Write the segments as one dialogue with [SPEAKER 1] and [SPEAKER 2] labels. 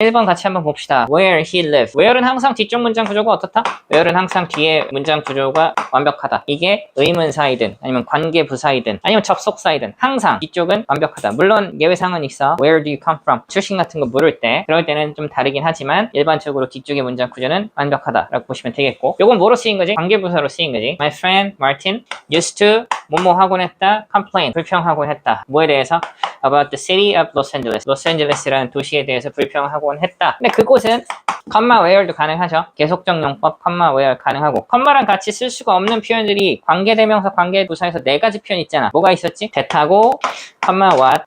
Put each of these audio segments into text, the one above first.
[SPEAKER 1] 1번 같이 한번 봅시다. Where he lived. Where는 항상 뒤쪽 문장 구조가 어떻다? Where는 항상 뒤에 문장 구조가 완벽하다. 이게 의문사이든 아니면 관계부사이든 아니면 접속사이든 항상 뒤쪽은 완벽하다. 물론 예외상은 있어. Where do you come from? 출신 같은 거 물을 때 그럴 때는 좀 다르긴 하지만 일반적으로 뒤쪽의 문장 구조는 완벽하다라고 보시면 되겠고 요건 뭐로 쓰인 거지? 관계부사로 쓰인 거지. My friend Martin used to 뭐뭐 하곤 했다. complain 불평하곤 했다. 뭐에 대해서? about the city of Los Angeles. 로스앤젤레스라는 도시에 대해서 불평하곤 했다. 근데 그곳은 컴마 where도 가능하죠. 계속적 용법 컴마 where 가능하고 컴마랑 같이 쓸 수가 없는 표현들이 관계대명사 관계부사에서 네 가지 표현 있잖아. 뭐가 있었지? 대타고 컴마 what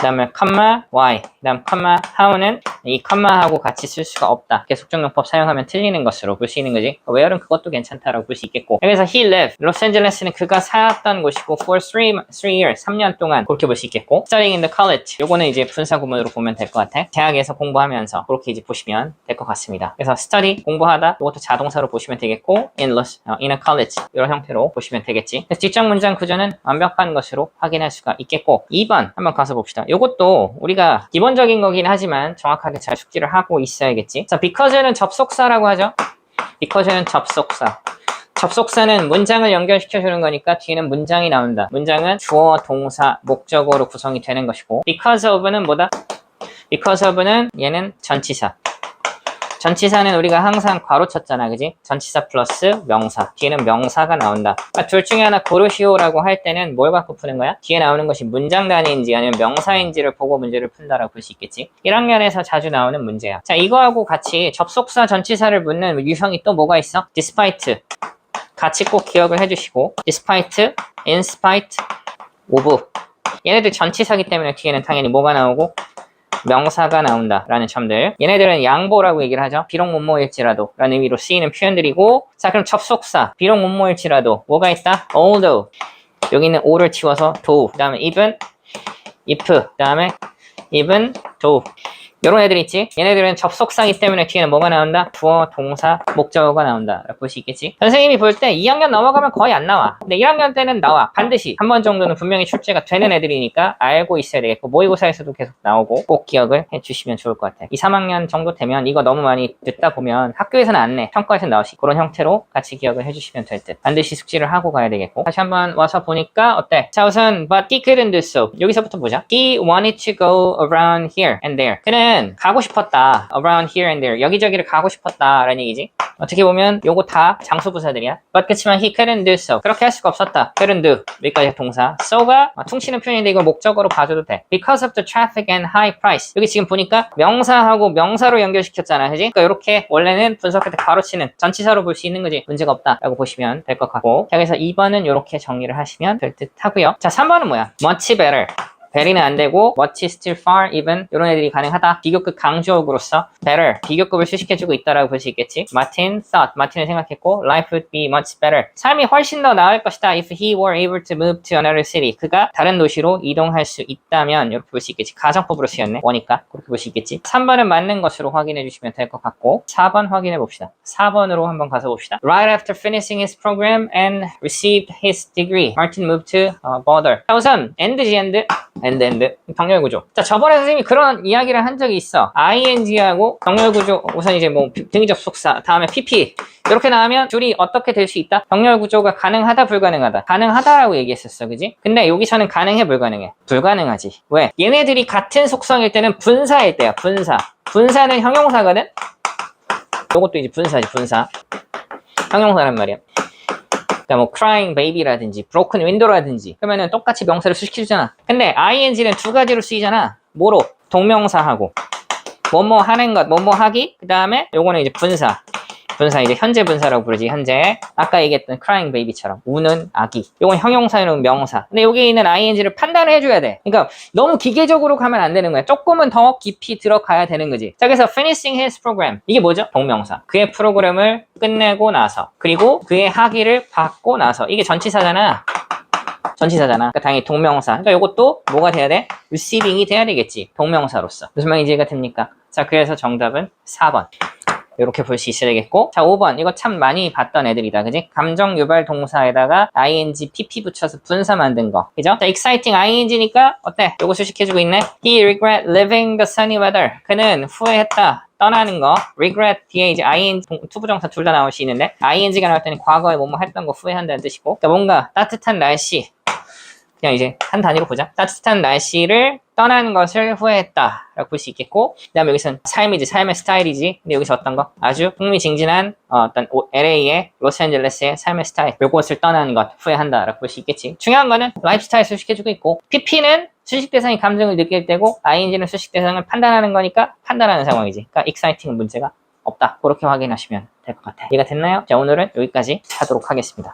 [SPEAKER 1] 그 다음에 컴마 y 그 다음 컴마 how는 이 컴마하고 같이 쓸 수가 없다. 계속적 용법 사용하면 틀리는 것으로 볼 수 있는 거지. where는 그것도 괜찮다라고 볼 수 있겠고. 여기서 he lived 로스앤젤레스는 그가 살았던 곳이고 for three, years 3년 동안 그렇게 볼 수 있겠고. studying in the college 요거는 이제 분사 구문으로 보면 될 것 같아. 대학에서 공부하면서 그렇게 이제 보시면 될 것 같습니다. 그래서 study 공부하다 이것도 자동사로 보시면 되겠고 in, Los, 어, in a college 이런 형태로 보시면 되겠지. 그래서 뒷장 문장 구조는 완벽한 것으로 확인할 수가 있겠고 2번 한번 가서 봅시다. 요것도 우리가 기본적인 거긴 하지만 정확하게 잘 숙지를 하고 있어야겠지. 자, because는 접속사라고 하죠. because는 접속사. 접속사는 문장을 연결시켜주는 거니까 뒤에는 문장이 나온다. 문장은 주어, 동사, 목적어로 구성이 되는 것이고 because of는 뭐다? because of는 얘는 전치사. 전치사는 우리가 항상 괄호 쳤잖아, 그지? 전치사 플러스 명사. 뒤에는 명사가 나온다. 그러니까 둘 중에 하나 고르시오라고 할 때는 뭘 갖고 푸는 거야? 뒤에 나오는 것이 문장 단위인지 아니면 명사인지를 보고 문제를 푼다라고 볼 수 있겠지? 1학년에서 자주 나오는 문제야. 자, 이거하고 같이 접속사 전치사를 묻는 유형이 또 뭐가 있어? despite. 같이 꼭 기억을 해주시고 despite, in spite, of. 얘네들 전치사기 때문에 뒤에는 당연히 뭐가 나오고 명사가 나온다. 라는 점들. 얘네들은 양보라고 얘기를 하죠. 비록 뭐뭐일지라도. 라는 의미로 쓰이는 표현들이고 자 그럼 접속사. 비록 뭐뭐일지라도. 뭐가 있다? although. 여기는 o를 치워서 though 그 다음에 even if. 그 다음에 even though 이런 애들 있지? 얘네들은 접속사기 때문에 뒤에는 뭐가 나온다? 주어, 동사, 목적어가 나온다. 라고 볼 수 있겠지? 선생님이 볼 때 2학년 넘어가면 거의 안 나와. 근데 1학년 때는 나와. 반드시. 한 번 정도는 분명히 출제가 되는 애들이니까 알고 있어야 되겠고, 모의고사에서도 계속 나오고, 꼭 기억을 해주시면 좋을 것 같아. 2, 3학년 정도 되면 이거 너무 많이 듣다 보면 학교에서는 안 내. 평가에서 나오시. 그런 형태로 같이 기억을 해주시면 될 듯. 반드시 숙지를 하고 가야 되겠고. 다시 한번 와서 보니까 어때? 자, 우선, but he couldn't do so. 여기서부터 보자. He wanted to go around here and there. 그는 가고 싶었다. around here and there. 여기저기를 가고 싶었다. 라는 얘기지. 어떻게 보면 요거 다 장수부사들이야. but 그치만 he couldn't do so. 그렇게 할 수가 없었다. couldn't do. 여기까지 동사. so가 퉁치는 표현인데 이걸 목적어로 봐줘도 돼. because of the traffic and high price. 여기 지금 보니까 명사하고 명사로 연결시켰잖아. 그지? 그러니까 이렇게 원래는 분석할 때 가로치는 전치사로 볼 수 있는 거지. 문제가 없다. 라고 보시면 될 것 같고. 자, 그래서 2번은 이렇게 정리를 하시면 될 듯 하고요. 자, 3번은 뭐야? much better. 베리는 안 되고 what's still far even 이런 애들이 가능하다 비교급 강조어구로서 better 비교급을 수식해주고 있다라고 볼 수 있겠지 Martin thought 마틴은 생각했고 life would be much better 삶이 훨씬 더 나을 것이다 if he were able to move to another city 그가 다른 도시로 이동할 수 있다면 이렇게 볼 수 있겠지 가정법으로 쓰였네 원니까 그렇게 볼 수 있겠지 3번은 맞는 것으로 확인해 주시면 될 것 같고 4번 확인해 봅시다 4번으로 한번 가서 봅시다 Right after finishing his program and received his degree Martin moved to uh, Boulder 자 우선 end지 end 엔드 엔드 병렬 구조. 자 저번에 선생님이 그런 이야기를 한 적이 있어. ing하고 병렬 구조 우선 이제 뭐 등위 접 속사 다음에 pp 이렇게 나오면 둘이 어떻게 될 수 있다? 병렬 구조가 가능하다 불가능하다. 가능하다라고 얘기했었어, 그지? 근데 여기서는 가능해 불가능해? 불가능하지. 왜? 얘네들이 같은 속성일 때는 분사일 때야. 분사. 분사는 형용사거든. 요것도 이제 분사지 분사. 형용사란 말이야. 그러니까 뭐 crying baby라든지 broken window라든지 그러면은 똑같이 명사를 수식해주잖아. 근데 ing는 두 가지로 쓰이잖아. 뭐로? 동명사하고 뭐뭐 하는 것, 뭐뭐 하기. 그 다음에 요거는 이제 분사. 분사 이제 현재 분사라고 부르지 현재 아까 얘기했던 crying baby처럼 우는 아기 요건 형용사는 명사 근데 여기 있는 ing를 판단을 해줘야 돼 그러니까 너무 기계적으로 가면 안 되는 거야 조금은 더 깊이 들어가야 되는 거지 자 그래서 finishing his program 이게 뭐죠 동명사 그의 프로그램을 끝내고 나서 그리고 그의 학위를 받고 나서 이게 전치사잖아 전치사잖아. 그러니까 당연히 동명사. 그러니까 이것도 뭐가 돼야 돼? receiving이 돼야 되겠지. 동명사로서. 무슨 말인지 이해가 됩니까? 자, 그래서 정답은 4번. 이렇게 볼 수 있어야 되겠고. 자 5번. 이거 참 많이 봤던 애들이다. 그지? 감정 유발 동사에다가 ing pp 붙여서 분사 만든 거. 그죠? 자 exciting ing니까 어때? 요거 수식해주고 있네. He regret living the sunny weather. 그는 후회했다. 떠나는 거. regret 뒤에 이제 ing 동- 투부정사 둘 다 나올 수 있는데. ing가 나올 때는 과거에 뭐뭐 했던 거 후회한다는 뜻이고. 그러니까 뭔가 따뜻한 날씨 그냥 이제 한 단위로 보자. 따뜻한 날씨를 떠나는 것을 후회했다. 라고 볼 수 있겠고, 그 다음에 여기서는 삶이지, 삶의 스타일이지. 근데 여기서 어떤 거? 아주 흥미진진한 어, 떤 LA의, 로스앤젤레스의 삶의 스타일. 요것을 떠나는 것, 후회한다. 라고 볼 수 있겠지. 중요한 거는 라이프스타일 수식해주고 있고, PP는 수식 대상이 감정을 느낄 때고, ING는 수식 대상을 판단하는 거니까 판단하는 상황이지. 그러니까 exciting 문제가 없다. 그렇게 확인하시면 될 것 같아요. 이해가 됐나요? 자, 오늘은 여기까지 하도록 하겠습니다.